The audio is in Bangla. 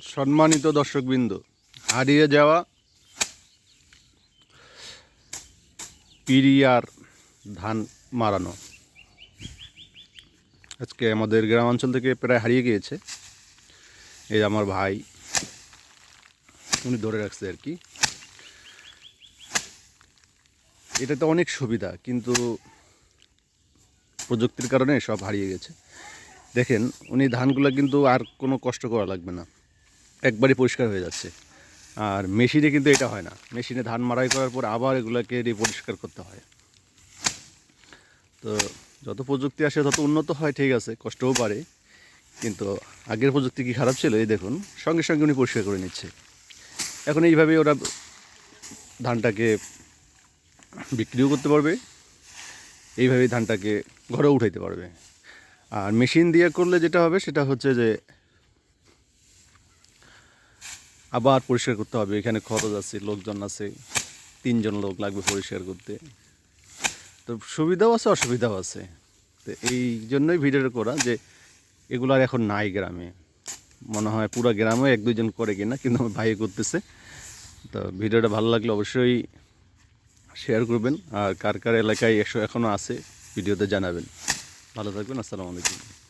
সম্মানিত দর্শকবৃন্দ, হারিয়ে যাওয়া পিরিয়ার ধান মারানো। আজকে আমাদের গ্রামাঞ্চল থেকে প্রায় হারিয়ে গিয়েছে। এই আমার ভাই, উনি ধরে রাখছে আর কি। এটা তো অনেক সুবিধা, কিন্তু প্রযুক্তির কারণে সব হারিয়ে গেছে। দেখেন, উনি ধানগুলো কিন্তু আর কোনো কষ্ট করা লাগবে না। একবারই পরিষ্কার হয়ে যাচ্ছে। আর মেশিনে কিন্তু এটা হয় না। মেশিনে ধান মারাই করার পর আবার এগুলোকে পরিষ্কার করতে হয়। তো যত প্রযুক্তি আসে, তত উন্নত হয়, ঠিক আছে, কষ্টও পারে কিন্তু আগের প্রযুক্তি কি খারাপ ছিল? এই দেখুন, সঙ্গে সঙ্গে উনি পরিষ্কার করে নিচ্ছে। এখন এইভাবে ওরা ধানটাকে বিক্রিও করতে পারবে। এইভাবেই ধানটাকে ঘরেও উঠাইতে পারবে। আর মেশিন দিয়ে করলে যেটা হবে, সেটা হচ্ছে যে আবার পরিষ্কার করতে হবে। এখানে খরচ আছে, লোকজন আছে, তিনজন লোক লাগবে পরিষ্কার করতে। তো সুবিধাও আছে, অসুবিধাও আছে। তো এই জন্যই ভিডিওটা করা যে এগুলো আর এখন নাই গ্রামে। মনে হয় পুরো গ্রামে এক দুইজন করে কিনা, কিন্তু আমার ভাই করতেছে। তো ভিডিওটা ভালো লাগলে অবশ্যই শেয়ার করবেন। আর কার কার এলাকায় এসো এখনও আছে, ভিডিওতে জানাবেন। ভালো থাকবেন, আসসালামু আলাইকুম।